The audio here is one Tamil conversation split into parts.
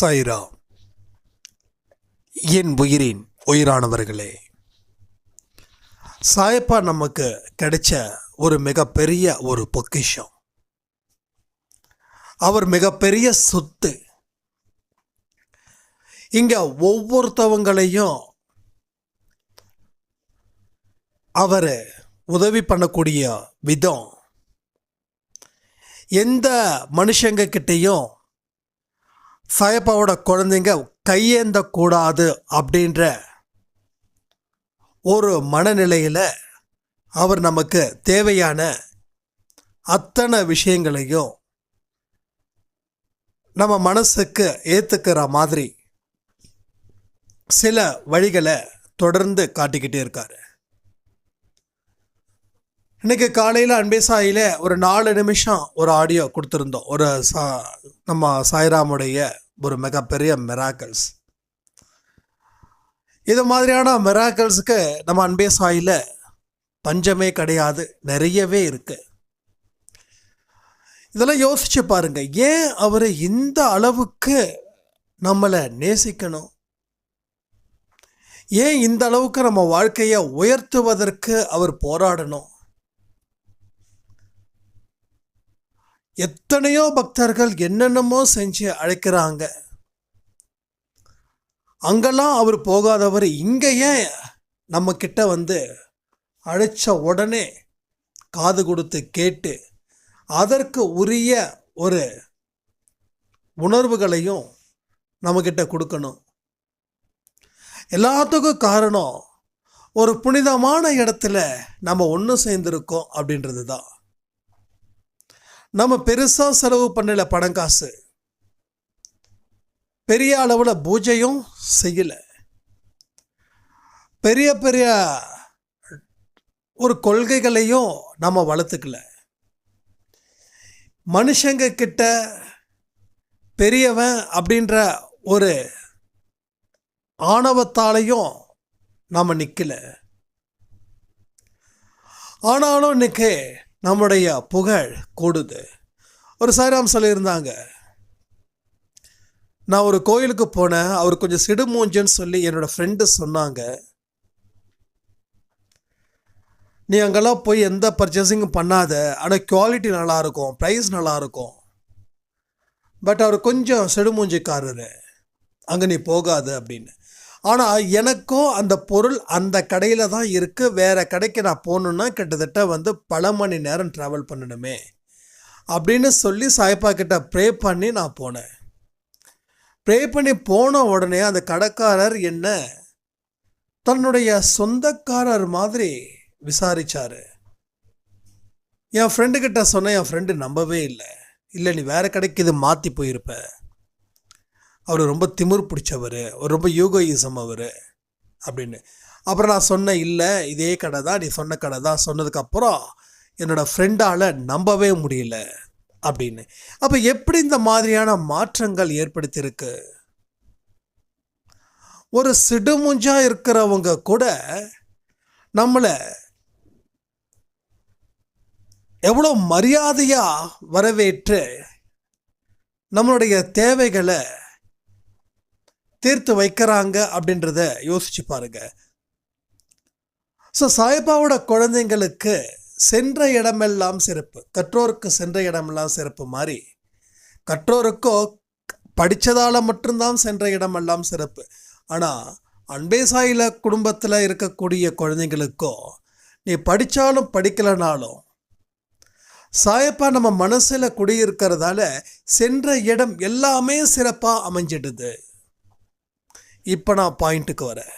சாய்ரா என் உயிரின் உயிரானவர்களே சாயப்பா நமக்கு கிடைச்ச ஒரு மிகப்பெரிய ஒரு பொக்கிஷம். அவர் மிகப்பெரிய சொத்து. இங்க ஒவ்வொருத்தவங்களையும் அவர் உதவி பண்ணக்கூடிய விதம். எந்த மனுஷங்க கிட்டேயும் சாயப்பாவோட குழந்தைங்க கையேந்தக்கூடாது அப்படின்ற ஒரு மனநிலையில் அவர் நமக்கு தேவையான அத்தனை விஷயங்களையும் நம்ம மனசுக்கு ஏற்றுக்கிற மாதிரி சில வழிகளை தொடர்ந்து காட்டிக்கிட்டே இருக்கார். இன்னைக்கு காலையில் அன்பேசாயில ஒரு நாலு நிமிஷம் ஒரு ஆடியோ கொடுத்துருந்தோம். ஒரு சா நம்ம சாய்ராமுடைய ஒரு மிகப்பெரிய மெராக்கல்ஸ் இது மாதிரியான மெராக்கல்ஸுக்கு நம்ம அன்பே சாயில் பஞ்சமே கிடையாது நிறையவே இருக்குது இதெல்லாம் யோசிச்சு பாருங்க ஏன் அவர் இந்த அளவுக்கு நம்மளை நேசிக்கணும்? ஏன் இந்த அளவுக்கு நம்ம வாழ்க்கையை உயர்த்துவதற்கு அவர் போராடணும்? எத்தனையோ பக்தர்கள் என்னென்னமோ செஞ்சு அழைக்கிறாங்க. அங்கெல்லாம் அவர் போகாதவர் இங்கே ஏன் நம்ம வந்து அழைச்ச உடனே காது கொடுத்து கேட்டு அதற்கு உரிய ஒரு உணர்வுகளையும் நம்மக்கிட்ட கொடுக்கணும். எல்லாத்துக்கும் காரணம் ஒரு புனிதமான இடத்துல நம்ம ஒன்று சேர்ந்துருக்கோம் அப்படின்றது தான் நம்ம பெருசாக செலவு பண்ணல பணம் காசு. பெரிய அளவில் பூஜையும் செய்யலை. பெரிய பெரிய ஒரு கொள்கைகளையும் நம்ம வளர்த்துக்கல. மனுஷங்க கிட்ட பெரியவன் அப்படின்ற ஒரு ஆணவத்தாலையும் நாம் நிற்கல ஆனாலும் இன்னைக்கு நம்முடைய புகழ் கூடுது. ஒரு சாய்ராம் சொல்லியிருந்தாங்க நான் ஒரு கோயிலுக்கு போனேன். அவர் கொஞ்சம் சிடுமூஞ்சன்னு சொல்லி என்னோட ஃப்ரெண்டு சொன்னாங்க. நீ அங்கெல்லாம் போய் எந்த பர்ச்சேசிங்கும் பண்ணாத. ஆனால் குவாலிட்டி நல்லாயிருக்கும். ப்ரைஸ் நல்லாயிருக்கும். பட் அவர் கொஞ்சம் செடுமூஞ்சிக்காரரு அங்கே நீ போகாத அப்படின்னு. ஆனால் எனக்கும் அந்த பொருள் அந்த கடையில் தான் இருக்குது வேறு கடைக்கு நான் போகணுன்னா கிட்டத்தட்ட வந்து பல மணி நேரம் ட்ராவல் பண்ணணுமே. அப்படின்னு சொல்லி சாய்ப்பா கிட்ட ப்ரே பண்ணி நான் போனேன். ப்ரே பண்ணி போன உடனே அந்த கடைக்காரர் என்ன? தன்னுடைய சொந்தக்காரர் மாதிரி விசாரித்தார் என் ஃப்ரெண்டுக்கிட்ட சொன்னேன் என் ஃப்ரெண்டு நம்பவே இல்லை. இல்லை நீ வேறு கடைக்கு இது மாற்றி போயிருப்ப. அவர் ரொம்ப திமிர் பிடிச்சவர். அவர் ரொம்ப யூகோயிசம் அவர். அப்படின்னு. அப்புறம் நான் சொன்னேன் இல்லை இதே கடை தான் நீ சொன்ன கடை தான். சொன்னதுக்கப்புறம் என்னோடய ஃப்ரெண்டால் நம்பவே முடியல. அப்படின்னு. அப்போ எப்படி இந்த மாதிரியான மாற்றங்கள் ஏற்படுத்தியிருக்கு? ஒரு சிடுமுஞ்சா இருக்கிறவங்க கூட நம்மளை எவ்வளோ மரியாதையாக வரவேற்று நம்மளுடைய தேவைகளை தீர்த்து வைக்கிறாங்க அப்படின்றத யோசிச்சு பாருங்க. ஸோ சாய்பாவோட குழந்தைங்களுக்கு சென்ற இடமெல்லாம் சிறப்பு. கற்றோருக்கு சென்ற இடமெல்லாம் சிறப்பு மாதிரி. கற்றோருக்கோ படித்ததால் மட்டும்தான் சென்ற இடமெல்லாம் சிறப்பு. ஆனால் அன்பே சாயில குடும்பத்தில் இருக்கக்கூடிய குழந்தைங்களுக்கோ நீ படித்தாலும் படிக்கலைனாலும் சாயப்பா நம்ம மனசில் குடியிருக்கிறதால சென்ற இடம் எல்லாமே சிறப்பாக அமைஞ்சிடுது. இப்போ நான் பாயிண்ட்டுக்கு வரேன்.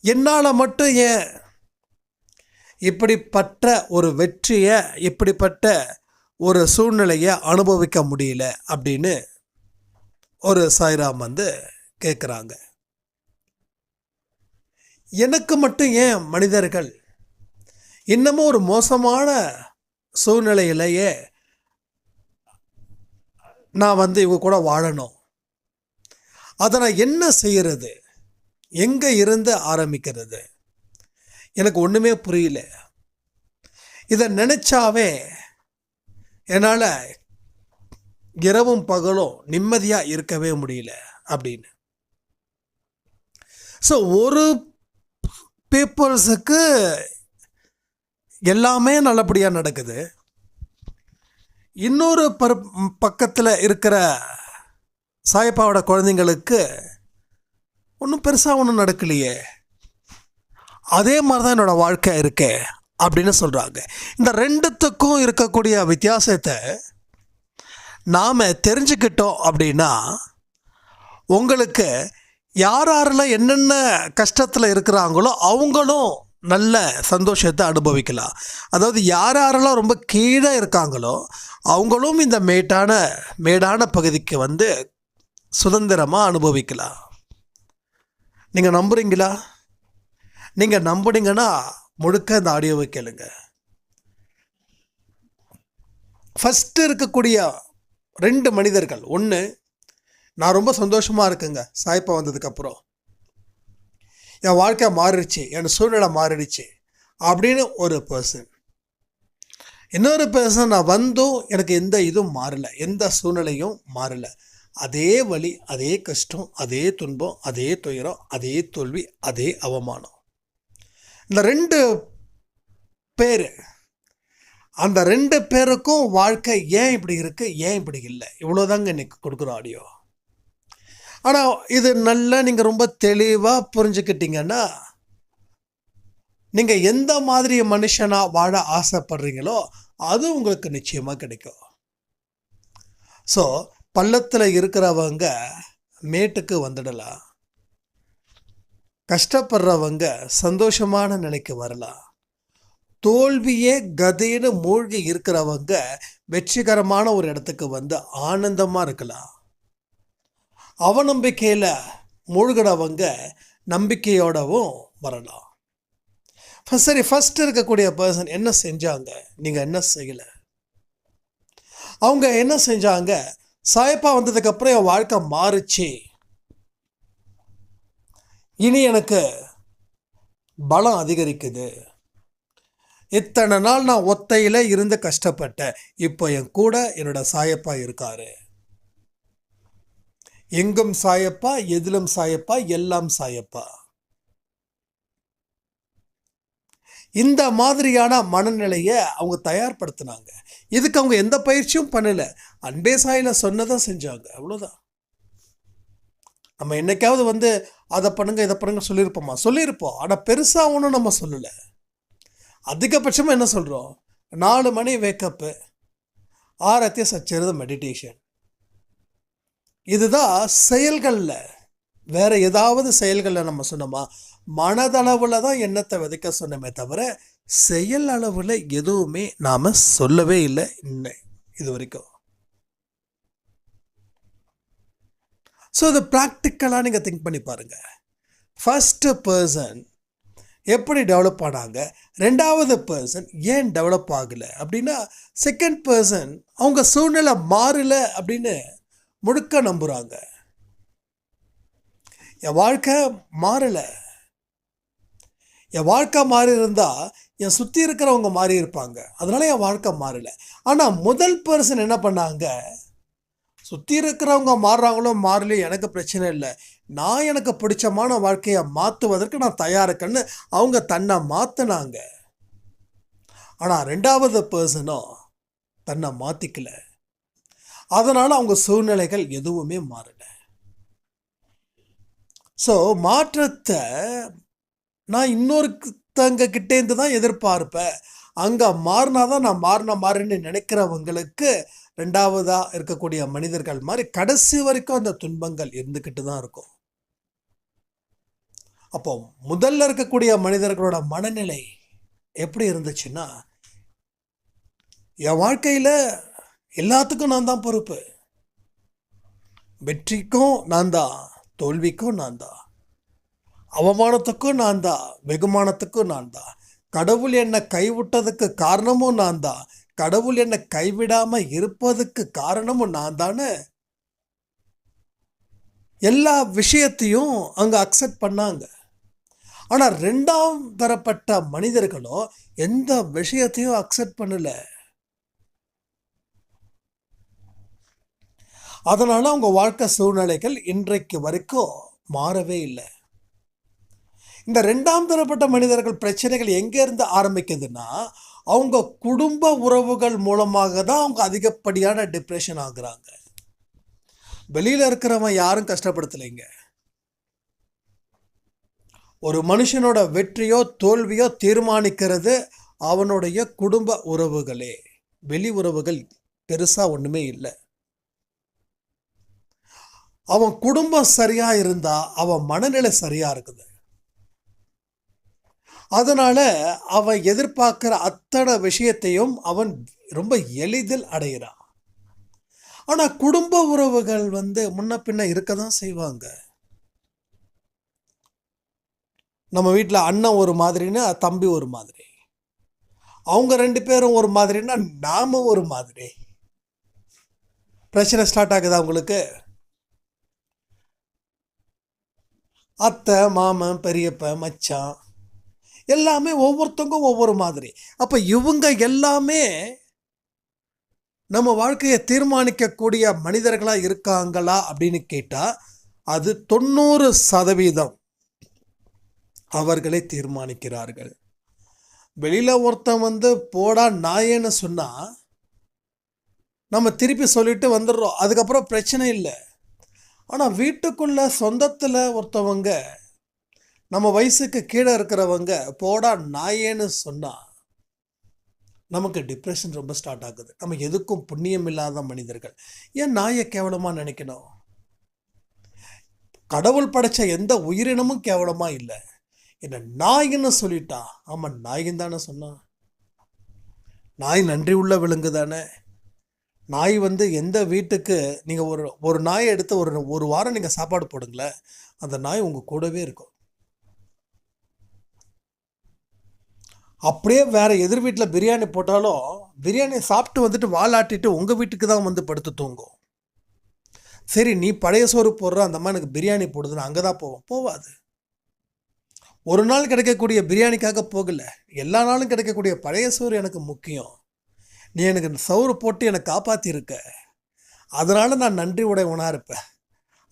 என்னால் மட்டும் ஏன் இப்படிப்பட்ட ஒரு வெற்றியை இப்படிப்பட்ட ஒரு சூழ்நிலையை அனுபவிக்க முடியல அப்படின்னு ஒரு சாய்ராம் வந்து கேட்குறாங்க எனக்கு மட்டும் ஏன் மனிதர்கள் இன்னமும் ஒரு மோசமான சூழ்நிலையிலேயே நான் வந்து இவங்க கூட வாழணும்? அதை நான் என்ன செய்கிறது? எங்கே இருந்து ஆரம்பிக்கிறது? எனக்கு ஒன்றுமே புரியல. இதை நினச்சாவே என்னால் இரவும் பகலும் நிம்மதியாக இருக்கவே முடியல அப்படின்னு. ஸோ ஒரு பீப்புள்ஸுக்கு எல்லாமே நல்லபடியாக நடக்குது. இன்னொரு பர் பக்கத்தில் இருக்கிற சாயப்பாவோட குழந்தைங்களுக்கு ஒன்றும் பெருசாக ஒன்றும் நடக்கலையே. அதே மாதிரி தான் என்னோடய வாழ்க்கை இருக்கே அப்படின்னு சொல்கிறாங்க இந்த ரெண்டுத்துக்கும் இருக்கக்கூடிய வித்தியாசத்தை நாம் தெரிஞ்சுக்கிட்டோம் அப்படின்னா உங்களுக்கு யார் யாரெல்லாம் என்னென்ன கஷ்டத்தில் இருக்கிறாங்களோ அவங்களும் நல்ல சந்தோஷத்தை அனுபவிக்கலாம். அதாவது யார் யாரெல்லாம் ரொம்ப கீழே இருக்காங்களோ அவங்களும் இந்த மேட்டான மேடான பகுதிக்கு வந்து சுதந்திரமாக அனுபவிக்கலாம். நீங்கள் நம்புகிறீங்களா நீங்கள் நம்புனீங்கன்னா முழுக்க இந்த ஆடியோவை கேளுங்க. ஃபஸ்ட்டு இருக்கக்கூடிய ரெண்டு மனிதர்கள். ஒன்று நான் ரொம்ப சந்தோஷமாக இருக்குங்க. சாய்ப்பா வந்ததுக்கப்புறம். என் வாழ்க்கை மாறிடுச்சு. என் சூழ்நிலை மாறிடுச்சு. அப்படின்னு ஒரு பர்சன் இன்னொரு பர்சன் நான் வந்தும் எனக்கு எந்த இதுவும் மாறலை. எந்த சூழ்நிலையும் மாறலை. அதே வழி அதே கஷ்டம் அதே துன்பம் அதே துயரம் அதே தோல்வி அதே அவமானம். இந்த ரெண்டு பேர் அந்த ரெண்டு பேருக்கும் வாழ்க்கை ஏன் இப்படி இருக்குது ஏன் இப்படி இல்லை? இவ்வளோதாங்க இன்றைக்கி கொடுக்குற ஆடியோ ஆனால் இது நல்லா நீங்கள் ரொம்ப தெளிவாக புரிஞ்சுக்கிட்டீங்கன்னா நீங்கள் எந்த மாதிரி மனுஷனாக வாழ ஆசைப்படுறீங்களோ அது உங்களுக்கு நிச்சயமாக கிடைக்கும். ஸோ பள்ளத்தில் இருக்கிறவங்க மேட்டுக்கு வந்துடலாம். கஷ்டப்படுறவங்க சந்தோஷமான நிலைக்கு வரலாம். தோல்வியே கதைன்னு மூழ்கி இருக்கிறவங்க வெற்றிகரமான ஒரு இடத்துக்கு வந்து ஆனந்தமாக இருக்கலாம். அவநம்பிக்கையில் மூழ்கிறவங்க நம்பிக்கையோடவும் வரலாம். சரி ஃபஸ்ட் இருக்கக்கூடிய பர்சன் என்ன செஞ்சாங்க? நீங்கள் என்ன செய்யலை? அவங்க என்ன செஞ்சாங்க? சாயப்பா வந்ததுக்கப்புறம் என் வாழ்க்கை மாறுச்சு. இனி எனக்கு பலம் அதிகரிக்குது. இத்தனை நாள் நான் ஒத்தையில் இருந்து கஷ்டப்பட்டேன். இப்போ என் கூட என்னோட சாயப்பா இருக்காரு. எங்கும் சாயப்பா எதிலும் சாயப்பா எல்லாம் சாயப்பா. இந்த மாதிரியான மனநிலையை அவங்க தயார்படுத்தினாங்க. இதுக்கு அவங்க எந்த பயிற்சியும் பண்ணலை. அன்பே சாயில சொன்னதை செஞ்சாங்க. அவ்வளோதான் நம்ம என்னைக்காவது வந்து அதை பண்ணுங்க இதை பண்ணுங்க சொல்லியிருப்போமா? சொல்லியிருப்போம். ஆனால் பெருசாக ஒன்றும் நம்ம சொல்லலை. அதிகபட்சமாக என்ன சொல்கிறோம் நாலு மணி வேக்கப்பு ஆரத்திய சச்சரித மெடிடேஷன் இதுதான் செயல்களில். வேறு ஏதாவது செயல்களில் நம்ம சொன்னோமா? மனதளவில் தான் எண்ணத்தை விதைக்க சொன்னமே தவிர செயல் அளவில் எதுவுமே நாம் சொல்லவே இல்லை இன்னும் இது வரைக்கும். ஸோ இது ப்ராக்டிக்கலாக நீங்கள் திங்க் பண்ணி பாருங்கள் ஃபஸ்ட்டு பர்சன் எப்படி டெவலப் ஆனாங்க? ரெண்டாவது பர்சன் ஏன் டெவலப் ஆகலை? அப்படின்னா செகண்ட் பர்சன் அவங்க சூழ்நிலை மாறலை அப்படின்னு முழுக்க நம்புகிறாங்க என் வாழ்க்கை மாறலை. என் வாழ்க்கை மாறி இருந்தால் என் சுற்றி இருக்கிறவங்க மாறி இருப்பாங்க. அதனால் என் வாழ்க்கை மாறலை. ஆனால் முதல் பர்சன் என்ன பண்ணாங்க? சுற்றி இருக்கிறவங்க மாறுறாங்களோ மாறலையோ எனக்கு பிரச்சனை இல்லை. நான் எனக்கு பிடிச்சமான வாழ்க்கையை மாற்றுவதற்கு நான் தயாரிக்கன்னு அவங்க தன்னை மாற்றினாங்க ஆனால் ரெண்டாவது பர்சனும் தன்னை மாற்றிக்கல அதனால் அவங்க சூழ்நிலைகள் எதுவுமே மாறலை. ஸோ மாற்றத்தை நான் இன்னொருத்தங்க கிட்டேருந்து தான் எதிர்பார்ப்பேன் அங்கே மாறினா தான் நான் மாறின மாறின்னு நினைக்கிறவங்களுக்கு ரெண்டாவதாக இருக்கக்கூடிய மனிதர்கள் மாதிரி கடைசி வரைக்கும் அந்த துன்பங்கள் இருந்துக்கிட்டு தான் இருக்கும். அப்போ முதல்ல இருக்கக்கூடிய மனிதர்களோட மனநிலை எப்படி இருந்துச்சுன்னா என் வாழ்க்கையில் எல்லாத்துக்கும் நான் தான் பொறுப்பு. வெற்றிக்கும் நான் தான் தோல்விக்கும் நான் தான். அவமானத்துக்கும் நான் தான் வெகுமானத்துக்கும் நான் தான் கடவுள் என்னை கைவிட்டதுக்கு காரணமும் நான் தான் கடவுள் என்னை கைவிடாமல் இருப்பதுக்கு காரணமும் நான் தானே? எல்லா விஷயத்தையும் அங்கே அக்செப்ட் பண்ணாங்க. ஆனால் ரெண்டாம் தரப்பட்ட மனிதர்களோ எந்த விஷயத்தையும் அக்செப்ட் பண்ணல. அதனால் அவங்க வாழ்க்கை சூழ்நிலைகள் இன்றைக்கு வரைக்கும் மாறவே இல்லை. இந்த ரெண்டாம் தரப்பட்ட மனிதர்கள் பிரச்சனைகள் எங்கேருந்து ஆரம்பிக்குதுன்னா அவங்க குடும்ப உறவுகள் மூலமாக தான் அவங்க அதிகப்படியான டிப்ரெஷன் ஆகுறாங்க. வெளியில் இருக்கிறவன் யாரும் கஷ்டப்படுத்தலைங்க. ஒரு மனுஷனோட வெற்றியோ தோல்வியோ தீர்மானிக்கிறது அவனுடைய குடும்ப உறவுகளே. வெளி உறவுகள் பெருசாக ஒன்றுமே இல்லை. அவன் குடும்பம் சரியாக இருந்தால் அவன் மனநிலை சரியாக இருக்குது. அதனால் அவன் எதிர்பார்க்குற அத்தனை விஷயத்தையும் அவன் ரொம்ப எளிதில் அடைகிறான் ஆனால் குடும்ப உறவுகள் வந்து முன்ன பின்ன இருக்க தான் செய்வாங்க. நம்ம வீட்டில் அண்ணன் ஒரு மாதிரின்னா தம்பி ஒரு மாதிரி. அவங்க ரெண்டு பேரும் ஒரு மாதிரின்னா நாம் ஒரு மாதிரி. பிரச்சனை ஸ்டார்ட் ஆகுதா உங்களுக்கு? அத்தை மாமன் பெரியப்ப மச்சான் எல்லாமே ஒவ்வொருத்தவங்க ஒவ்வொரு மாதிரி. அப்போ இவங்க எல்லாமே நம்ம வாழ்க்கையை தீர்மானிக்கக்கூடிய மனிதர்களாக இருக்காங்களா அப்படின்னு கேட்டால் அது தொண்ணூறு சதவீதம் அவர்களை தீர்மானிக்கிறார்கள். வெளியில் ஒருத்தன் வந்து போடா நாயேன்னு சொன்னால் நம்ம திருப்பி சொல்லிட்டு வந்துடுறோம். அதுக்கப்புறம் பிரச்சனை இல்லை. ஆனால் வீட்டுக்குள்ளே சொந்தத்தில் ஒருத்தவங்க நம்ம வயசுக்கு கீழே இருக்கிறவங்க போடா நாயேன்னு சொன்னால் நமக்கு டிப்ரெஷன் ரொம்ப ஸ்டார்ட் ஆகுது. நம்ம எதுக்கும் புண்ணியம் இல்லாத மனிதர்கள். ஏன் நாயை கேவலமாக நினைக்கணும்? கடவுள் படைச்ச எந்த உயிரினமும் கேவலமாக இல்லை. என்ன நாயின்னு சொல்லிட்டா ஆமாம் நாயின் தானே சொன்னான் நாய் நன்றி உள்ள விலங்கு தானே. நாய் வந்து எந்த வீட்டுக்கு நீங்கள் ஒரு ஒரு நாயை எடுத்து ஒரு ஒரு வாரம் நீங்கள் சாப்பாடு போடுங்களேன் அந்த நாய் உங்கள் கூடவே இருக்கும். அப்படியே வேறு எதிர் வீட்டில் பிரியாணி போட்டாலும் பிரியாணி சாப்பிட்டு வந்துட்டு வாலாட்டிட்டு உங்கள் வீட்டுக்கு தான் வந்து படுத்து தூங்கும். சரி நீ பழைய சோறு போடுற அந்த அம்மா எனக்கு பிரியாணி போடுதுன்னு அங்கே தான் போவோம். போவாது. ஒரு நாள் கிடைக்கக்கூடிய பிரியாணிக்காக போகலை. எல்லா நாளும் கிடைக்கக்கூடிய பழைய சோறு எனக்கு முக்கியம். நீ எனக்கு சோறு போட்டு என்னை காப்பாற்றியிருக்க அதனால் நான் நன்றி உடையவனாக இருப்பேன்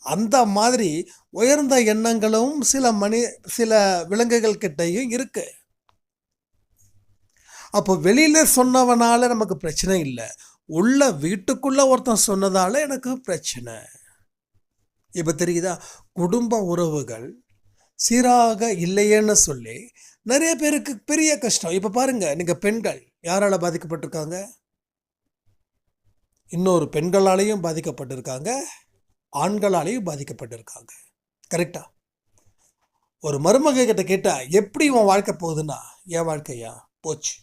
அந்த மாதிரி உயர்ந்த எண்ணங்களும் சில மனி சில விலங்குகள் கிட்டையும் இருக்குது அப்போ வெளியில் சொன்னவனால் நமக்கு பிரச்சனை இல்லை. உள்ள வீட்டுக்குள்ளே ஒருத்தன் சொன்னதால் எனக்கு பிரச்சனை. இப்போ தெரியுதா? குடும்ப உறவுகள் சீராக இல்லையேன்னு சொல்லி நிறைய பேருக்கு பெரிய கஷ்டம். இப்போ பாருங்கள் நீங்கள் பெண்கள் யாரால் பாதிக்கப்பட்டிருக்காங்க? இன்னொரு பெண்களாலேயும் பாதிக்கப்பட்டிருக்காங்க ஆண்களாலேயும் பாதிக்கப்பட்டிருக்காங்க. கரெக்டா? ஒரு மருமக கிட்ட கேட்டால் எப்படி உன் வாழ்க்கை போகுதுன்னா? என் வாழ்க்கையா? போச்சு.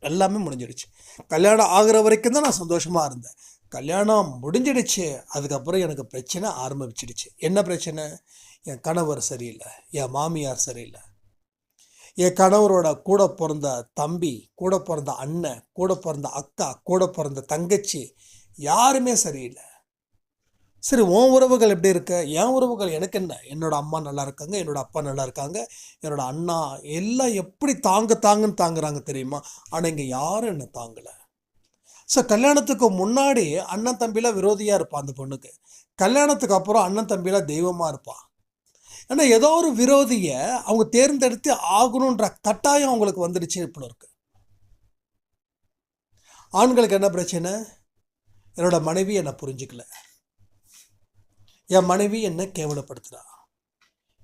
எல்லாமே முடிஞ்சிடுச்சு. கல்யாணம் ஆகிற வரைக்கும் தான் நான் சந்தோஷமாக இருந்தேன். கல்யாணம் முடிஞ்சிடுச்சு. அதுக்கப்புறம் எனக்கு பிரச்சனை ஆரம்பிச்சிடுச்சு. என்ன பிரச்சனை? என் கணவர் சரியில்லை. என் மாமியார் சரியில்லை. என் கணவரோட கூட பிறந்த தம்பி கூட பிறந்த அண்ணன் கூட பிறந்த அக்கா கூட பிறந்த தங்கச்சி யாருமே சரியில்லை. சரி உன் உறவுகள் எப்படி இருக்க? என் உறவுகள் எனக்கு என்ன? என்னோட அம்மா நல்லா இருக்காங்க என்னோடய அப்பா நல்லா இருக்காங்க என்னோடய அண்ணா எல்லாம் எப்படி தாங்க தாங்கன்னு தாங்குறாங்க தெரியுமா? ஆனால் இங்கே யாரும் என்ன தாங்கலை. ஸோ கல்யாணத்துக்கு முன்னாடி அண்ணன் தம்பிலாம் விரோதியாக இருப்பான் அந்த பொண்ணுக்கு. கல்யாணத்துக்கு அப்புறம் அண்ணன் தம்பிலாம் தெய்வமாக இருப்பான். ஏன்னா ஏதோ ஒரு விரோதியை அவங்க தேர்ந்தெடுத்து ஆகணுன்ற கட்டாயம் அவங்களுக்கு வந்துடுச்சு இப்போ இருக்கு. ஆண்களுக்கு என்ன பிரச்சனை? என்னோட மனைவி என்னை புரிஞ்சுக்கல. என் மனைவி என்னை கேவலப்படுத்துறா.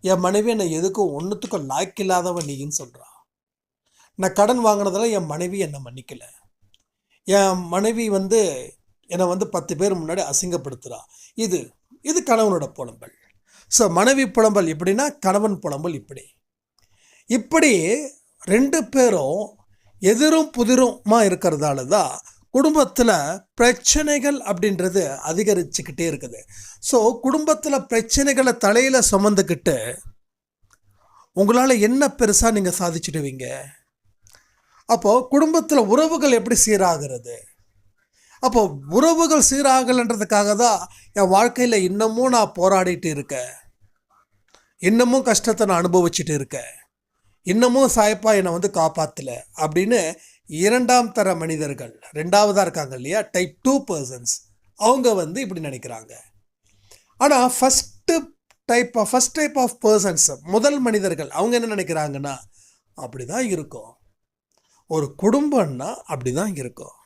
என் மனைவி என்னை எதுக்கும் ஒன்றுத்துக்கும் லாய்க்கு இல்லாதவன் நீன்னு சொல்கிறா நான் கடன் வாங்கினதில் என் மனைவி என்னை மன்னிக்கல. என் மனைவி வந்து என்னை வந்து பத்து பேர் முன்னாடி அசிங்கப்படுத்துகிறா இது இது கணவனோட புலம்பல். ஸோ மனைவி புலம்பல் எப்படின்னா கணவன் புலம்பல் இப்படி. இப்படி ரெண்டு பேரும் எதிரும் புதிருமா இருக்கிறதால தான் குடும்பத்தில் பிரச்சனைகள் அப்படின்றது அதிகரிச்சுக்கிட்டே இருக்குது. ஸோ குடும்பத்தில் பிரச்சனைகளை தலையில் சுமந்துக்கிட்டு உங்களால் என்ன பெருசாக நீங்கள் சாதிச்சிடுவீங்க? அப்போது குடும்பத்தில் உறவுகள் எப்படி சீராகிறது? அப்போ உறவுகள் சீராகலன்றதுக்காக தான் என் வாழ்க்கையில் இன்னமும் நான் போராடிட்டு இருக்கேன். இன்னமும் கஷ்டத்தை நான் அனுபவிச்சுட்டு இருக்கேன். இன்னமும் சாய்ப்பா என்னை வந்து காப்பாற்றல அப்படின்னு இரண்டாம் தர மனிதர்கள் ரெண்டாவதாக இருக்காங்க இல்லையா? டைப் டூ பர்சன்ஸ் அவங்க வந்து இப்படி நினைக்கிறாங்க. ஆனால் first type of first type of persons முதல் மனிதர்கள் அவங்க என்ன நினைக்கிறாங்கன்னா அப்படி தான் இருக்கும். ஒரு குடும்பம்னா அப்படி தான் இருக்கும்.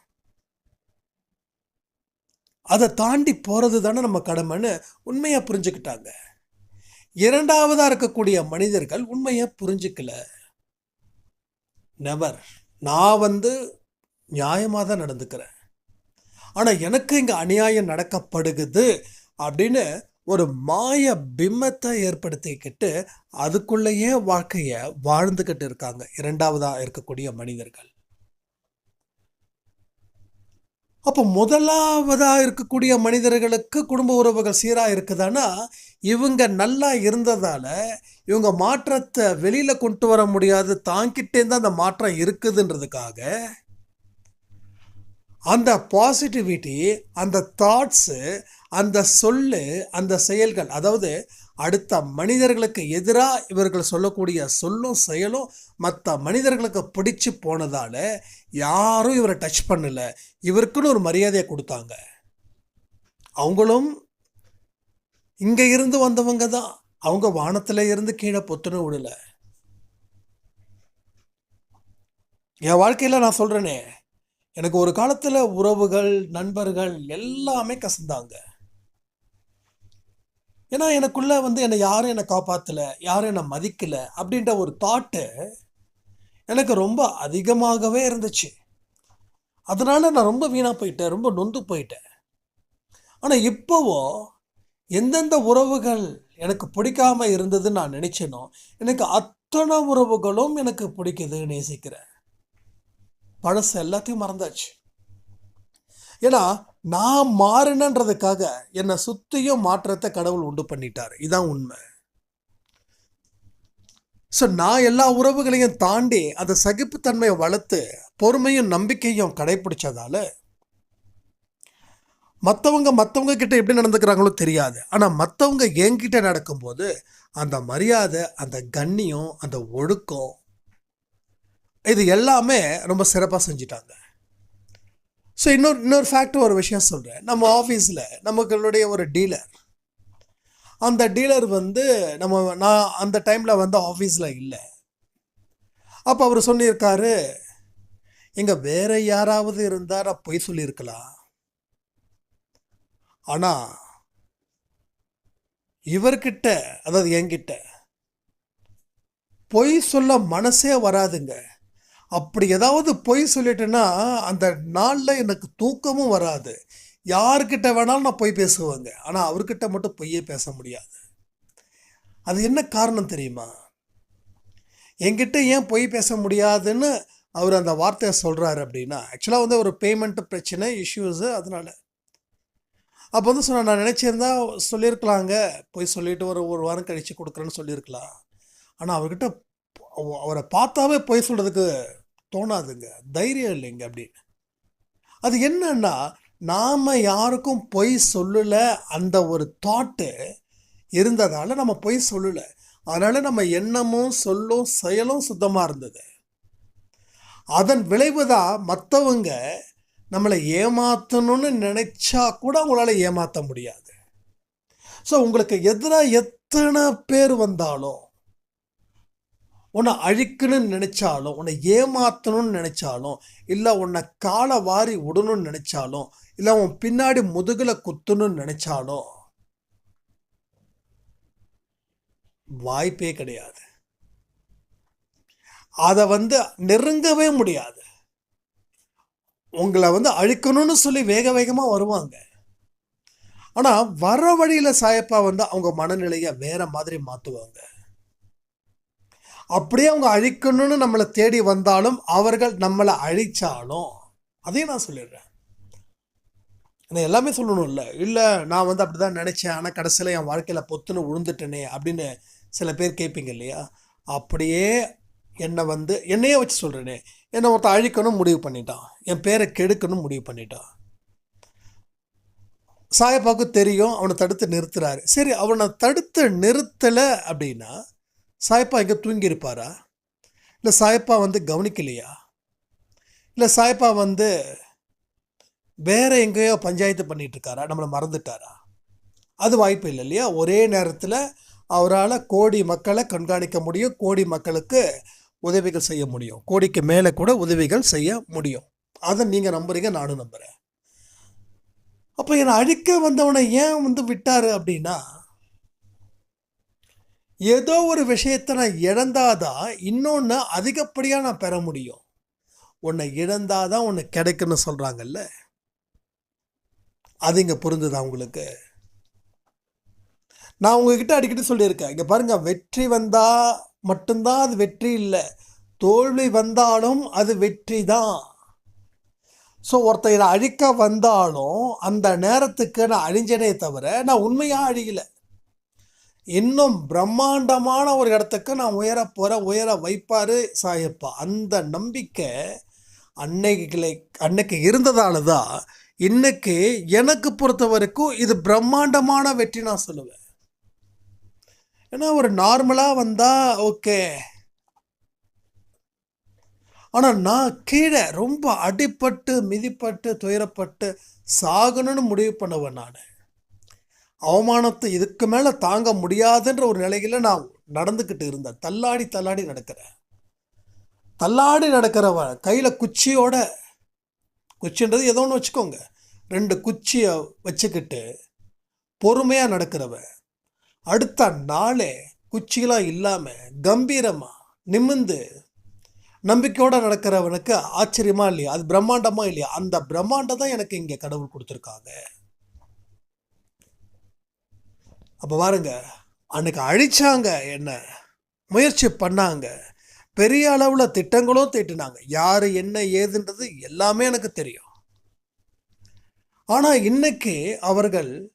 அதை தாண்டி போகிறது தானே நம்ம கடமைன்னு உண்மையாக புரிஞ்சுக்கிட்டாங்க. இரண்டாவதாக இருக்கக்கூடிய மனிதர்கள் உண்மையை புரிஞ்சுக்கல. நெவர் நான் வந்து நியாயமாக தான் நடந்துக்கிறேன். ஆனால் எனக்கு இங்கே அநியாயம் நடக்கப்படுகுது அப்படின்னு ஒரு மாய பிம்மத்தை ஏற்படுத்திக்கிட்டு அதுக்குள்ளேயே வாழ்க்கையை வாழ்ந்துக்கிட்டு இருக்காங்க. இரண்டாவதாக இருக்கக்கூடிய மனிதர்கள். அப்போ முதலாவதாக இருக்கக்கூடிய மனிதர்களுக்கு குடும்ப உறவுகள் சீராக இருக்குதானா இவங்க நல்லா இருந்ததால இவங்க மாற்றத்தை வெளியில் கொண்டு வர முடியாது தாங்கிட்டே தான் அந்த மாற்றம் இருக்குதுன்றதுக்காக அந்த பாசிட்டிவிட்டி அந்த தாட்ஸு அந்த சொல்லு அந்த செயல்கள் அதாவது அடுத்த மனிதர்களுக்கு எதிராக இவர்கள் சொல்லக்கூடிய சொல்லும் செயலும் மற்ற மனிதர்களுக்கு பிடிச்சு போனதால் யாரும் இவரை டச் பண்ணல. இவருக்குன்னு ஒரு மரியாதையை கொடுத்தாங்க. அவங்களும் இங்கே இருந்து வந்தவங்க தான். அவங்க வானத்தில் இருந்து கீழே பொத்துன்னு விடல. என் வாழ்க்கையில் நான் சொல்கிறேனே எனக்கு ஒரு காலத்தில் உறவுகள் நண்பர்கள் எல்லாமே கசந்தாங்க. ஏன்னா எனக்குள்ள வந்து என்னை யாரும் என்னை காப்பாற்றலை யாரும் என்னை மதிக்கலை அப்படின்ற ஒரு தாட்டு எனக்கு ரொம்ப அதிகமாகவே இருந்துச்சு. அதனால நான் ரொம்ப வீணாக போயிட்டேன் ரொம்ப நொந்து போயிட்டேன். ஆனால் இப்போவோ எந்தெந்த உறவுகள் எனக்கு பிடிக்காமல் இருந்ததுன்னு நான் நினச்சேனோ எனக்கு அத்தனை உறவுகளும் எனக்கு பிடிக்குது நேசிக்கிறேன். பழசு எல்லாத்தையும் மறந்தாச்சு. ஏன்னா நான் மாறினன்றதுக்காக என்னை சுத்தியும் மாற்றத்தை கடவுள் உண்டு பண்ணிட்டார். இதான் உண்மை. ஸோ நான் எல்லா உறவுகளையும் தாண்டி அந்த சகிப்புத்தன்மையை வளர்த்து பொறுமையும் நம்பிக்கையும் கடைபிடிச்சதால மற்றவங்க மற்றவங்க கிட்ட எப்படி நடந்துக்கிறாங்களோ தெரியாது. ஆனால் மற்றவங்க என்கிட்ட நடக்கும்போது அந்த மரியாதை அந்த கண்ணியம் அந்த ஒழுக்கம் இது எல்லாமே ரொம்ப சிறப்பாக செஞ்சிட்டாங்க. ஸோ இன்னொரு இன்னொரு ஃபேக்ட் ஒரு விஷயம் சொல்கிறேன் நம்ம ஆஃபீஸில் நமக்களுடைய ஒரு டீலர் அந்த டீலர் வந்து நம்ம நான் அந்த டைமில் வந்து ஆஃபீஸில் இல்லை. அப்போ அவர் சொல்லியிருக்காரு எங்கள் வேற யாராவது இருந்தால் நான் பொய் சொல்லியிருக்கலாம். ஆனால் இவர்கிட்ட அதாவது என்கிட்ட பொய் சொல்ல மனசே வராதுங்க. அப்படி ஏதாவது பொய் சொல்லிட்டேன்னா அந்த நாளில் எனக்கு தூக்கமும் வராது. யார்கிட்ட வேணாலும் நான் பொய் பேசுவேங்க. ஆனால் அவர்கிட்ட மட்டும் பொய்யே பேச முடியாது. அது என்ன காரணம் தெரியுமா? என்கிட்ட ஏன் பொய் பேச முடியாதுன்னு அவர் அந்த வார்த்தையை சொல்கிறாரு அப்படின்னா ஆக்சுவலாக வந்து ஒரு பேமெண்ட் பிரச்சனை இஷ்யூஸு அதனால். அப்போ வந்து சொன்ன நான் நினச்சிருந்தா சொல்லியிருக்கலாங்க. போய் சொல்லிட்டு ஒரு ஒரு வாரம் கழித்து கொடுக்குறேன்னு சொல்லியிருக்கலாம். ஆனால் அவர்கிட்ட அவ- அவரை பார்த்தாவே பொய் சொல்கிறதுக்கு தோணாதுங்க. தைரியம் இல்லைங்க அப்படின்னு அது என்னன்னா நாம் யாருக்கும் பொய் சொல்லலை அந்த ஒரு தாட்டு இருந்ததால் நம்ம பொய் சொல்லலை. அதனால் நம்ம எண்ணமும் சொல்லும் செயலும் சுத்தமாக இருந்தது. அதன் விளைவு தான் மற்றவங்க நம்மளை ஏமாற்றணும்னு நினச்சா கூட உங்களால் ஏமாற்ற முடியாது. ஸோ உங்களுக்கு எதிராக எத்தனை பேர் வந்தாலும் உன்னை அழிக்கணும்னு நினச்சாலும் உன்னை ஏமாற்றணும்னு நினச்சாலும் இல்லை உன்னை காலை வாரி விடணும்னு நினச்சாலும் இல்லை உன் பின்னாடி முதுகில் குத்தணும்னு நினச்சாலும் வாய்ப்பே கிடையாது. அதை வந்து நெருங்கவே முடியாது. உங்களை வந்து அழிக்கணும்னு சொல்லி வேக வேகமாக வருவாங்க. ஆனால் வர வழியில் சாயப்பா வந்து அவங்க மனநிலையை வேற மாதிரி மாற்றுவாங்க அப்படியே அவங்க அழிக்கணும்னு நம்மளை தேடி வந்தாலும் அவர்கள் நம்மளை அழிச்சாலும். அதையும் நான் சொல்லிடுறேன். நான் எல்லாமே சொல்லணும்ல. இல்லை நான் வந்து அப்படி தான் நினச்சேன். ஆனால் கடைசியில் என் வாழ்க்கையில் பொத்துன்னு விழுந்துட்டேனே அப்படின்னு சில பேர் கேட்பீங்க இல்லையா? அப்படியே என்னை வந்து என்னையே வச்சு சொல்கிறேனே என்னை ஒருத்தன் அழிக்கணும் முடிவு பண்ணிட்டான். என் பேரை கெடுக்கணும் முடிவு பண்ணிட்டான். சாயப்பாவுக்கு தெரியும் அவனை தடுத்து நிறுத்துறாரு. சரி அவனை தடுத்து நிறுத்தலை அப்படின்னா சாயப்பா எங்கே தூங்கியிருப்பாரா? இல்லை சாயப்பா வந்து கவனிக்கலையா? இல்லை சாயப்பா வந்து வேற எங்கேயோ பஞ்சாயத்து பண்ணிகிட்ருக்காரா இருக்காரா நம்மளை மறந்துட்டாரா? அது வாய்ப்பு இல்லை இல்லையா? ஒரே நேரத்தில் அவரால் கோடி மக்களை கண்காணிக்க முடியும். கோடி மக்களுக்கு உதவிகள் செய்ய முடியும். கோடிக்கு மேலே கூட உதவிகள் செய்ய முடியும். அதை நீங்கள் நம்புறீங்க நானும் நம்புகிறேன் அப்போ என்னை அழிக்க வந்தவனை ஏன் வந்து விட்டார் அப்படின்னா ஏதோ ஒரு விஷயத்தை நான் இழந்தாதான் இன்னொன்று அதிகப்படியாக நான் பெற முடியும். உன்னை இழந்தாதான் உன்னை கிடைக்குன்னு சொல்கிறாங்கல்ல அது இங்கே புரிஞ்சுதா உங்களுக்கு? நான் உங்ககிட்ட அடிக்கடி சொல்லியிருக்கேன். இங்கே பாருங்க வெற்றி வந்தால் மட்டும்தான் அது வெற்றி இல்லை. தோல்வி வந்தாலும் அது வெற்றி தான். ஸோ ஒருத்தரை அழிக்க வந்தாலும் அந்த நேரத்துக்கு நான் அழிஞ்சனே தவிர நான் உண்மையாக அழியலை. இன்னும் பிரம்மாண்டமான ஒரு இடத்துக்கு நான் உயர போகிற உயர வைப்பாரு சாயப்பா. அந்த நம்பிக்கை அன்னைகளை அன்னைக்கு இருந்ததால தான் இன்னைக்கு எனக்கு பொறுத்த வரைக்கும் இது பிரம்மாண்டமான வெற்றி நான் சொல்லுவேன். ஏன்னா ஒரு நார்மலாக வந்தால் ஓகே. ஆனால் நான் கீழே ரொம்ப அடிப்பட்டு மிதிப்பட்டு துயரப்பட்டு சாகணும்னு முடிவு பண்ணுவேன் நான். அவமானத்தை இதுக்கு மேலே தாங்க முடியாதுன்ற ஒரு நிலையில் நான் நடந்துக்கிட்டு இருந்தேன். தள்ளாடி தள்ளாடி நடக்கிறேன். தள்ளாடி நடக்கிறவன் கையில் குச்சியோட குச்சின்றது ஏதோ ஒன்று வச்சுக்கோங்க. ரெண்டு குச்சியை வச்சுக்கிட்டு பொறுமையாக நடக்கிறவன். அடுத்த நாளே குச்சிலாம் இல்லாமல் கம்பீரமாக நிமிந்து நம்பிக்கையோடு நடக்கிறவனுக்கு ஆச்சரியமாக இல்லையா? அது பிரம்மாண்டமாக இல்லையா? அந்த பிரம்மாண்டம் தான் எனக்கு இங்கே கடவுள் கொடுத்துருக்காங்க. அப்போ பாருங்க அன்னைக்கு அழிச்சாங்க என்ன? முயற்சி பண்ணாங்க. பெரிய அளவில் திட்டங்களும் தீட்டினாங்க. யார் என்ன ஏதுன்றது எல்லாமே எனக்கு தெரியும். ஆனால் இன்னைக்கு அவர்கள்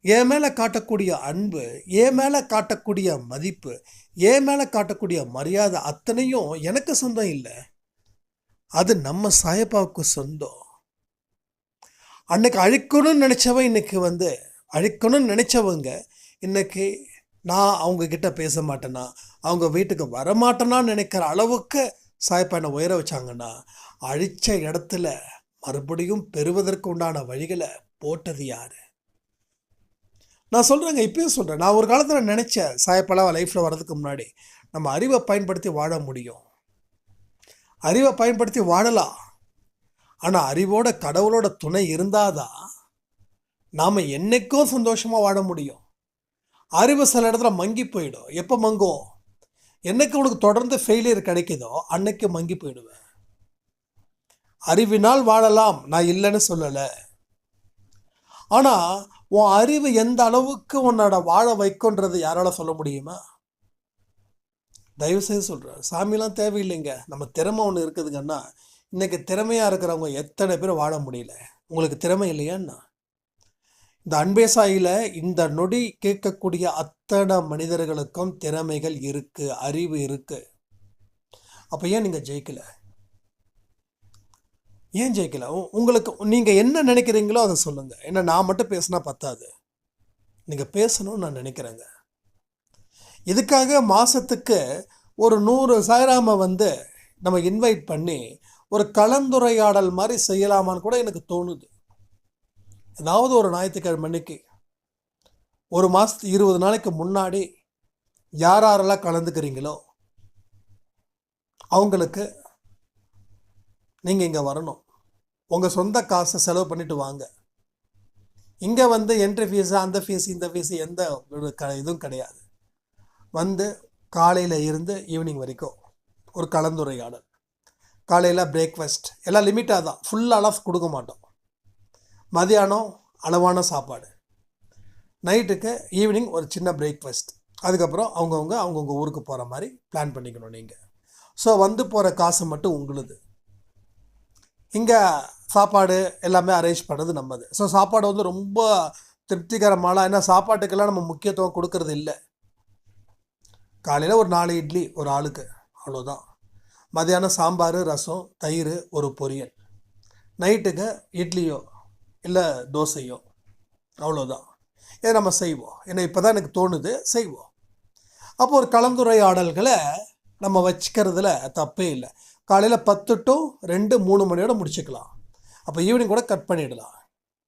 என் மேலே காட்டக்கூடிய அன்பு என் மேலே காட்டக்கூடிய மதிப்பு என் மேலே காட்டக்கூடிய மரியாதை அத்தனையும் எனக்கு சொந்தம் இல்லை. அது நம்ம சாயப்பாவுக்கு சொந்தம். அன்னைக்கு அழிக்கணும்னு நினச்சவன் இன்னைக்கு வந்து அழிக்கணும்னு நினச்சவங்க இன்றைக்கி நான் அவங்கக்கிட்ட பேச மாட்டேனா அவங்க வீட்டுக்கு வரமாட்டேனான்னு நினைக்கிற அளவுக்கு சாய்ப்பானை என்னை உயர வச்சாங்கன்னா அழித்த இடத்துல மறுபடியும் பெறுவதற்கு உண்டான வழிகளை போட்டது யார்? நான் சொல்கிறேங்க இப்பயும் சொல்கிறேன் நான் ஒரு காலத்தில் நினச்சேன் சாயப்பலாவை லைஃப்பில் வர்றதுக்கு முன்னாடி நம்ம அறிவை பயன்படுத்தி வாழ முடியும். அறிவை பயன்படுத்தி வாழலாம். ஆனால் அறிவோட கடவுளோட துணை இருந்தாதான் நாம் என்னைக்கும் சந்தோஷமாக வாழ முடியும். அறிவு சில இடத்துல மங்கி போயிடும். எப்போ மங்கும்? என்னைக்கு உனக்கு தொடர்ந்து ஃபெயிலியர் கிடைக்குதோ அன்னைக்கு மங்கி போயிடுவேன். அறிவினால் வாழலாம். நான் இல்லைன்னு சொல்லலை. ஆனால் உன் அறிவு எந்த அளவுக்கு உன்னோட வாழ வைக்கும்ன்றது யாரால சொல்ல முடியுமா? தயவு செய்து சொல்கிறேன் சாமிலாம் தேவையில்லைங்க. நம்ம திறமை ஒன்று இருக்குதுங்கன்னா இன்றைக்கி திறமையாக இருக்கிறவங்க எத்தனை பேர் வாழ முடியல? உங்களுக்கு திறமை இல்லையான்னா இந்த அன்பேசாயில் இந்த நொடி கேட்கக்கூடிய அத்தனை மனிதர்களுக்கும் திறமைகள் இருக்குது அறிவு இருக்குது அப்போ ஏன் நீங்கள் ஜெயிக்கலை? ஏன் ஜெயிக்கல? உங்களுக்கு நீங்கள் என்ன நினைக்கிறீங்களோ அதை சொல்லுங்கள் ஏன்னா நான் மட்டும் பேசினா பத்தாது. நீங்கள் பேசணும்னு நான் நினைக்கிறேங்க. இதுக்காக மாதத்துக்கு ஒரு நூறு சாய்ராமை வந்து நம்ம இன்வைட் பண்ணி ஒரு கலந்துரையாடல் மாதிரி செய்யலாமான்னு கூட எனக்கு தோணுது. ஏதாவது ஒரு ஞாயிற்றுக்கிழமை அன்னைக்கு ஒரு மாதத்து இருபது நாளைக்கு முன்னாடி யார் யாரெல்லாம் கலந்துக்கிறீங்களோ அவங்களுக்கு நீங்கள் இங்கே வரணும். உங்கள் சொந்த காசை செலவு பண்ணிட்டு வாங்க. இங்கே வந்து என்ட்ரி ஃபீஸு அந்த ஃபீஸ் இந்த ஃபீஸு எந்த க இதுவும் கிடையாது. வந்து காலையில் இருந்து ஈவினிங் வரைக்கும் ஒரு கலந்துரையாடல். காலையில் பிரேக்ஃபாஸ்ட் எல்லாம் லிமிட்டாக தான். ஃபுல் அலாஃப் கொடுக்க மாட்டோம். மதியானம் அளவான சாப்பாடு. நைட்டுக்கு ஈவினிங் ஒரு சின்ன பிரேக்ஃபாஸ்ட் அதுக்கப்புறம் அவங்கவுங்க அவங்கவுங்க ஊருக்கு போகிற மாதிரி பிளான் பண்ணிக்கணும் நீங்கள் ஸோ வந்து போகிற காசு மட்டும் உங்களுது. இங்கே சாப்பாடு எல்லாமே அரேஞ்ச் பண்ணுறது நம்மது. ஸோ சாப்பாடு வந்து ரொம்ப திருப்திகரமான ஏன்னா சாப்பாட்டுக்கெல்லாம் நம்ம முக்கியத்துவம் கொடுக்கறது இல்லை. காலையில் ஒரு நாலு இட்லி ஒரு ஆளுக்கு அவ்வளோதான். மதியானம் சாம்பார் ரசம் தயிர் ஒரு பொரியல். நைட்டுக்கு இட்லியோ இல்லை தோசையோ. அவ்வளோதான் இதை நம்ம செய்வோம். ஏன்னா இப்போ தான் எனக்கு தோணுது செய்வோம். அப்போ ஒரு கலந்துரையாடல்களை நம்ம வச்சுக்கிறதுல தப்பே இல்லை. காலையில் பத்து டு ரெண்டு மூணு மணியோட முடிச்சுக்கலாம். அப்போ ஈவினிங் கூட கட் பண்ணிடலாம்.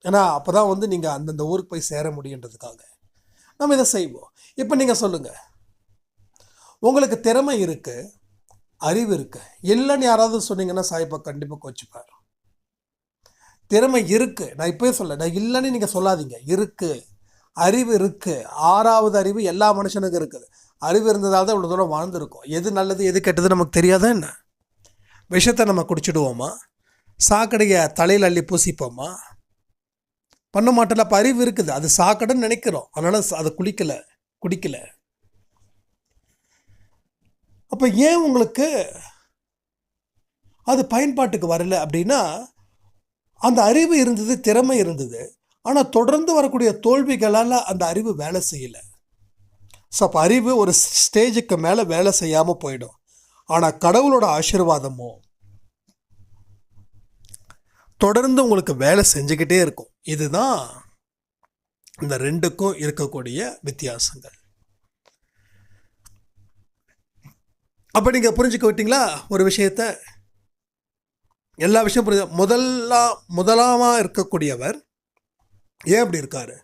ஏன்னா அப்போ தான் வந்து நீங்கள் அந்தந்த ஊருக்கு போய் சேர முடியுன்றதுக்காக. நம்ம இதை செய்வோம். இப்போ நீங்கள் சொல்லுங்கள் உங்களுக்கு திறமை இருக்குது அறிவு இருக்குது இல்லைன்னு யாராவது சொன்னீங்கன்னா சாய்ப்பா கண்டிப்பாக கோச்சிப்பார். திறமை இருக்குது நான் இப்போயே சொல்ல நான் இல்லைன்னு நீங்கள் சொல்லாதீங்க. இருக்குது அறிவு இருக்குது ஆறாவது அறிவு எல்லா மனுஷனுக்கும் இருக்குது. அறிவு இருந்ததால் தான் இவ்வளோ தூரம் வாழ்ந்துருக்கோம். எது நல்லது எது கெட்டது நமக்கு தெரியாதா என்ன? விஷத்தை நம்ம குடிச்சிடுவோமா? சாக்கடையை தலையில் அள்ளி பூசிப்போமா? பண்ண மாட்டோம்ல. அப்போ அறிவு இருக்குது. அது சாக்கடைன்னு நினைக்கிறோம். அதனால் அதை குளிக்கலை குடிக்கல. அப்போ ஏன் உங்களுக்கு அது பயன்பாட்டுக்கு வரல அப்படின்னா அந்த அறிவு இருந்தது திறமை இருந்தது. ஆனால் தொடர்ந்து வரக்கூடிய தோல்விகளால் அந்த அறிவு வேலை செய்யலை. ஸோ அப்போ அறிவு ஒரு ஸ்டேஜுக்கு மேலே வேலை செய்யாமல் போயிடும். ஆனால் கடவுளோட ஆசீர்வாதமோ தொடர்ந்து உங்களுக்கு வேலை செஞ்சுக்கிட்டே இருக்கும். இதுதான் இந்த ரெண்டுக்கும் இருக்கக்கூடிய வித்தியாசங்கள். அப்போ நீங்கள் புரிஞ்சுக்க விட்டீங்களா ஒரு விஷயத்த? எல்லா விஷயம் புரிஞ்சு முதல்லா முதலாமாக இருக்கக்கூடியவர் ஏன் இப்படி இருக்காரு?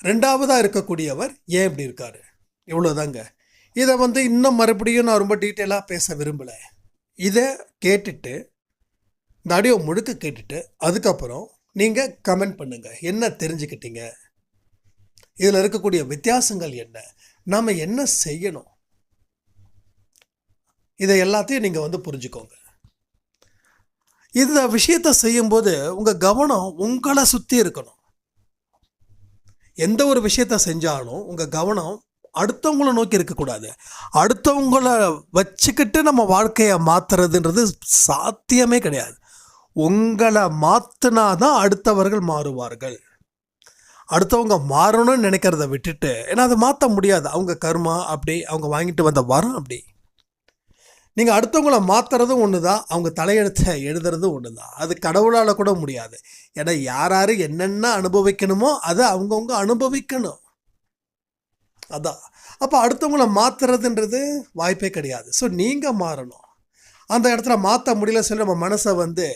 ரெண்டாவதாக இருக்கக்கூடியவர் ஏன் இப்படி இருக்காரு? இவ்வளோதாங்க இதை வந்து இன்னும் மறுபடியும் நான் ரொம்ப டீட்டெயிலாக பேச விரும்பலை. இதை கேட்டுட்டு இந்த ஆடியோ முழுக்க கேட்டுட்டு அதுக்கப்புறம் நீங்கள் கமெண்ட் பண்ணுங்கள் என்ன தெரிஞ்சுக்கிட்டீங்க? இதில் இருக்கக்கூடிய வித்தியாசங்கள் என்ன? நாம் என்ன செய்யணும்? இதை எல்லாத்தையும் நீங்கள் வந்து புரிஞ்சுக்கோங்க. இந்த விஷயத்தை செய்யும்போது உங்கள் கவனம் உங்களை சுற்றி இருக்கணும். எந்த ஒரு விஷயத்த செஞ்சாலும் உங்கள் கவனம் அடுத்தவங்கள நோக்கி இருக்கக்கூடாது. அடுத்தவங்கள வச்சுக்கிட்டு நம்ம வாழ்க்கையை மாற்றுறதுன்றது சாத்தியமே கிடையாது. உங்களை மாற்றினா தான் அடுத்தவர்கள் மாறுவார்கள். அடுத்தவங்க மாறணும்னு நினைக்கிறத விட்டுட்டு ஏன்னா அதை மாற்ற முடியாது. அவங்க கர்மா அப்படி அவங்க வாங்கிட்டு வந்த வரம் அப்படி. நீங்கள் அடுத்தவங்கள மாற்றுறதும் ஒன்று தான் அவங்க தலையெழுத்தை எழுதுறதும் ஒன்று தான் அது கடவுளால் கூட முடியாது. ஏன்னா யார் யார் என்னென்ன அனுபவிக்கணுமோ அதை அவங்கவுங்க அனுபவிக்கணும். அதான். அப்போ அடுத்தவங்கள மாற்றுறதுன்றது வாய்ப்பே கிடையாது. ஸோ நீங்கள் மாறணும். அந்த இடத்துல மாற்ற முடியல சொல்லி நம்ம மனசை வந்து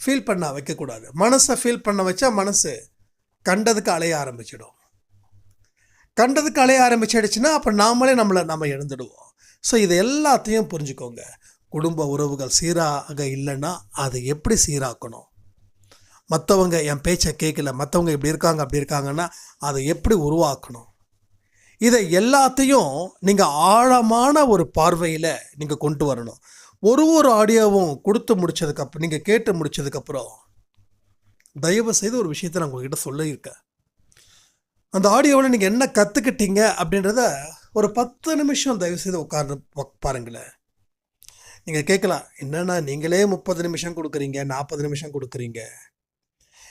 ஃபீல் பண்ண வைக்கக்கூடாது. மனசை ஃபீல் பண்ண வச்சா மனசு கண்டதுக்கு அலைய ஆரம்பிச்சிடும். கண்டதுக்கு அலைய ஆரம்பிச்சிடுச்சுன்னா அப்போ நாமளே நம்மளை நம்ம எழுந்துடுவோம். ஸோ இது எல்லாத்தையும் புரிஞ்சுக்கோங்க. குடும்ப உறவுகள் சீராக இல்லைன்னா அதை எப்படி சீராக்கணும்? மற்றவங்க என் பேச்சை கேட்கல மற்றவங்க இப்படி இருக்காங்க அப்படி இருக்காங்கன்னா அதை எப்படி உருவாக்கணும்? இதை எல்லாத்தையும் நீங்கள் ஆழமான ஒரு பார்வையில் நீங்கள் கொண்டு வரணும். ஒரு ஒரு ஆடியோவும் கொடுத்து முடிச்சதுக்கப்புறம் நீங்கள் கேட்டு முடிச்சதுக்கப்புறம் தயவு செய்து ஒரு விஷயத்தை நான் உங்ககிட்ட சொல்லியிருக்கேன். அந்த ஆடியோவில் நீங்கள் என்ன கற்றுக்கிட்டீங்க அப்படின்றத ஒரு பத்து நிமிஷம் தயவு செய்து உட்கார்ந்து பாருங்களேன். நீங்கள் கேட்கலாம் என்னென்னா நீங்களே முப்பது நிமிஷம் கொடுக்குறீங்க நாற்பது நிமிஷம் கொடுக்குறீங்க?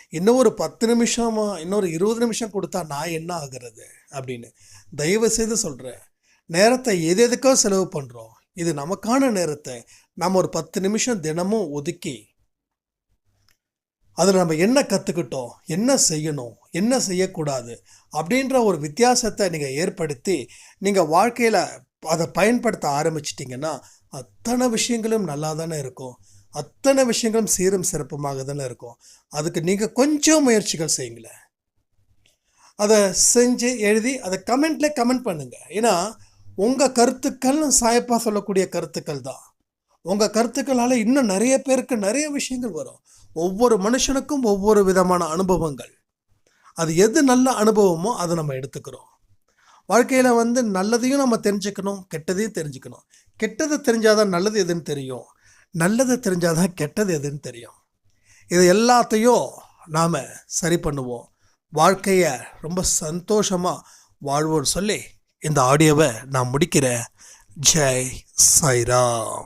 இன்னும் ஒரு பத்து நிமிஷமா இன்னொரு இருபது நிமிஷம் கொடுத்தா நான் என்ன ஆகிறது அப்படின்னு தயவு செய்து சொல்கிறேன் நேரத்தை எது எதுக்கோ செலவு பண்ணுறோம் இது நமக்கான நேரத்தை. நம்ம ஒரு பத்து நிமிஷம் தினமும் ஒதுக்கி அதில் நம்ம என்ன கற்றுக்கிட்டோம் என்ன செய்யணும் என்ன செய்யக்கூடாது அப்படின்ற ஒரு வித்தியாசத்தை நீங்கள் ஏற்படுத்தி நீங்கள் வாழ்க்கையில் அதை பயன்படுத்த ஆரம்பிச்சிட்டிங்கன்னா அத்தனை விஷயங்களும் நல்லா தானே இருக்கும். அத்தனை விஷயங்களும் சீரும் சிறப்புமாக தானே இருக்கும். அதுக்கு நீங்கள் கொஞ்சம் முயற்சிகள் செய்யுங்களேன். அதை செஞ்சு எழுதி அதை கமெண்ட்டில் கமெண்ட் பண்ணுங்கள் ஏன்னா உங்கள் கருத்துக்கள் சாயப்பாக சொல்லக்கூடிய கருத்துக்கள் தான். உங்கள் கருத்துக்களால் இன்னும் நிறைய பேருக்கு நிறைய விஷயங்கள் வரும். ஒவ்வொரு மனுஷனுக்கும் ஒவ்வொரு விதமான அனுபவங்கள். அது எது நல்ல அனுபவமோ அதை நம்ம எடுத்துக்கிறோம். வாழ்க்கையில் வந்து நல்லதையும் நம்ம தெரிஞ்சுக்கணும் கெட்டதையும் தெரிஞ்சுக்கணும். கெட்டதை தெரிஞ்சாதான் நல்லது எதுன்னு தெரியும். நல்லது தெரிஞ்சாதான் கெட்டது எதுன்னு தெரியும். இது எல்லாத்தையும் நாம் சரி பண்ணுவோம். வாழ்க்கையை ரொம்ப சந்தோஷமாக வாழ்வோன்னு சொல்லி இந்த ஆடியோவை நான் முடிக்கிறேன். ஜெய் சாய்ராம்.